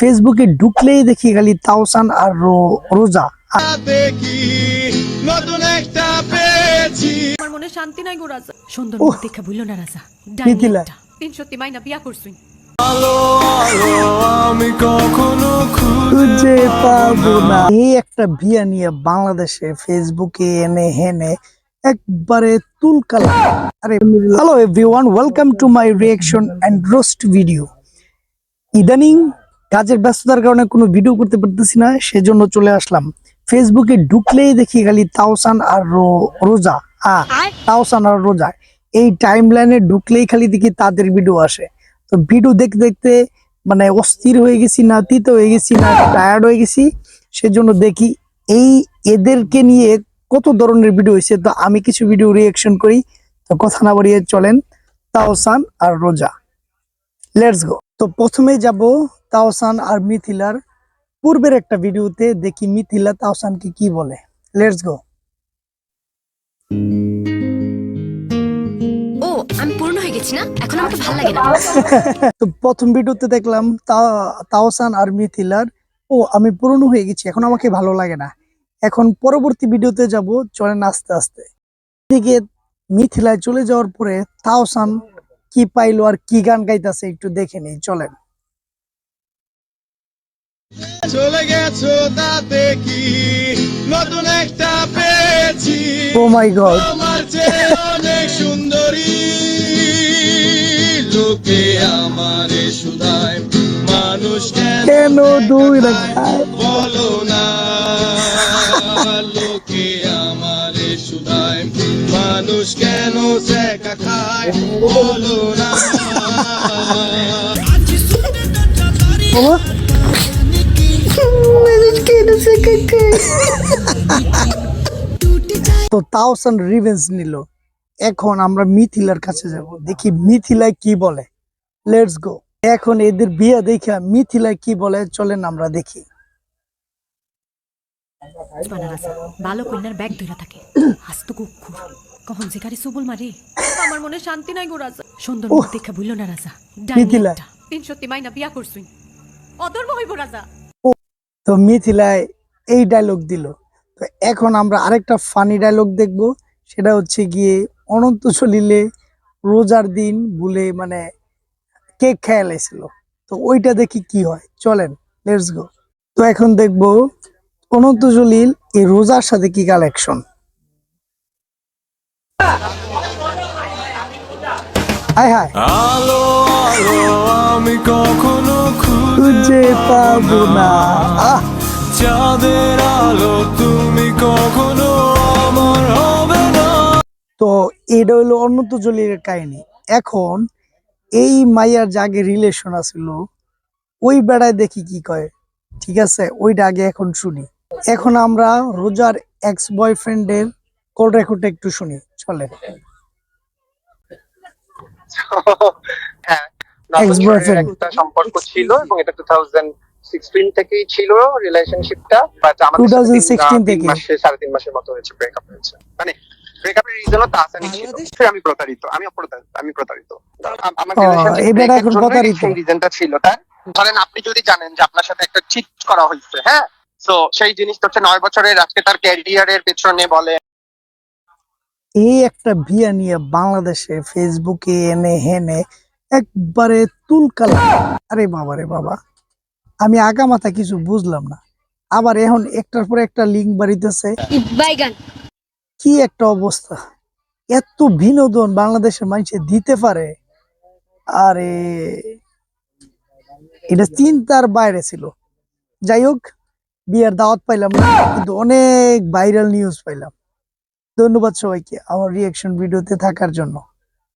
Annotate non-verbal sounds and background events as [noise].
ফেসবুকে ঢুকলেই দেখি খালি তাওসান আর রো- রোজা। নতুন একটা পেয়েছি। আমার মনে শান্তি নাই গো রাজা। সুন্দর দেখা ভুলো না রাজা। তিন সত্যি মাইনা বিয়া করছুই। খুঁজে পাবো না। এই একটা বিয়া নিয়ে বাংলাদেশে ফেসবুকে এনে হেনে একবারে তুলকালা আরে hello everyone welcome to my reaction and roast video ইদানিং কাজের ব্যস্ততার কারণে কোনো ভিডিও করতে পারতেছি না সেজন্য চলে আসলাম। ফেসবুকে ঢুকলেই দেখি খালি তাওসান আর রোজা। হ্যাঁ তাওসান আর রোজা। এই টাইম লাইনে ঢুকলেই খালি দেখি তাদের ভিডিও আসে। তো ভিডিও দেখতে দেখতে মানে অস্থির হয়ে গেছি না তিত হয়ে গেছি না টায়ার্ড হয়ে গেছি সেজন্য দেখি এই এদেরকে নিয়ে কত ধরনের ভিডিও হয়েছে তো আমি কিছু ভিডিও রিয়াকশন করি। তো কথা না বাড়িয়ে চলেন তাওসান আর রোজা। লেটস গো তো প্রথমে যাব তাওসান আর মিথিলার পূর্বের একটা ভিডিওতে দেখি মিথিলা তাওসানকে কি বলে। লেটস গো ও আমি পূর্ণ হয়ে গেছি না? এখন আমাকে ভালো লাগে না। [laughs] তো প্রথম ভিডিওতে দেখলাম তা- তাওসান আর মিথিলার ও আমি পুরনো হয়ে গেছি এখন আমাকে ভালো লাগে না। এখন পরবর্তী ভিডিওতে যাব চলেন আস্তে আস্তে। এদিকে মিথিলায় চলে যাওয়ার পরে তাওসান কি পাইলো আর কি গান গাইতেছে একটু দেখে নেই চলেন। চলে গেছো তাতে কি? নতুন একটা পেয়েছি। ও মাই গড আমার চেয়ে অনেক সুন্দরী। লোকে আমারে সুদায় মানুষ কেন দুই রাখায়? বলো না। তো তাওসান রিভেন্স নিল। এখন আমরা মিথিলার কাছে যাব। দেখি মিথিলায় কি বলে। লেটস গো এখন এদের বিয়া দেখা মিথিলায় কি বলে, চলেন আমরা দেখি। ভালো কন্যার ব্যাগ ধরে থাকে। হাসত কুকুর। কখন সবল মারে? আমার মনে শান্তি নাই গো রাজা। সুন্দর মুখ দেখা ভুলো না রাজা। মিথিলা। তিন সত্যি মাইনা বিয়া করছুই অধর্ম হইব রাজা। তো মিথিলায় এই ডায়লগ দিল। তো এখন আমরা আরেকটা ফানি ডায়লগ দেখব। সেটা হচ্ছে গিয়ে অনন্ত চলিলে রোজার দিন বলে মানে কেক খেয়াল এসেছিল তো ওইটা দেখি কি হয়। চলেন লেটস গো তো এখন দেখব অনন্ত জলিল এই রোজার সাথে কি কালেকশন হায় হায় আলো আলো আমি কখনো খুঁজে পাবো না। চাঁদের আলো তুমি কখনো আমার হবে না। তো এটা হলো অনন্ত জলিলের কাহিনী। এখন এই মাইয়ার যে আগে রিলেশন আছিল ওই বেড়ায় দেখি কি কয়। ঠিক আছে? ওইটা আগে এখন শুনি। এখন আমরা রোজার এক্স বয়ফ্রেন্ডের কল রেকর্ডটা একটু শুনি চলে হ্যাঁ সম্পর্ক ছিল এবং এটা টু থাউজেন্ড সিক্সটিন থেকেই ছিল রিলেশনশিপটা বাট আমাদের 2016 থেকে। মাসে সাড়ে তিন মাসের মতো হয়েছে ব্রেকআপ হয়েছে। মানে ব্রেকআপের রিজনও তাসানি ছিল আমি প্রতারিত আমি প্রতারিত। আমি আমার রিজনটা ছিল তাই? ধরেন আপনি যদি জানেন যে আপনার সাথে একটা চিট করা হয়েছে হ্যাঁ? তো সেই জিনিসটা হচ্ছে নয় বছরের আজকে তার ক্যারিয়ারের পেছনে বলে। এই একটা বিয়া নিয়ে বাংলাদেশে ফেসবুকে এনে হেনে একবারে তুলকালা। আরে বাবা রে বাবা আমি আগামাথা কিছু বুঝলাম না। আবার এখন একটার পর একটা লিঙ্ক বাড়িতেছে। কি একটা অবস্থা। এত বিনোদন বাংলাদেশের মানুষে দিতে পারে। আরে এটা চিন্তার বাইরে ছিল। যাই হোক বিয়ের দাওয়াত পাইলাম কিন্তু অনেক ভাইরাল নিউজ পাইলাম। ধন্যবাদ সবাইকে আমার রিয়াকশন ভিডিওতে থাকার জন্য।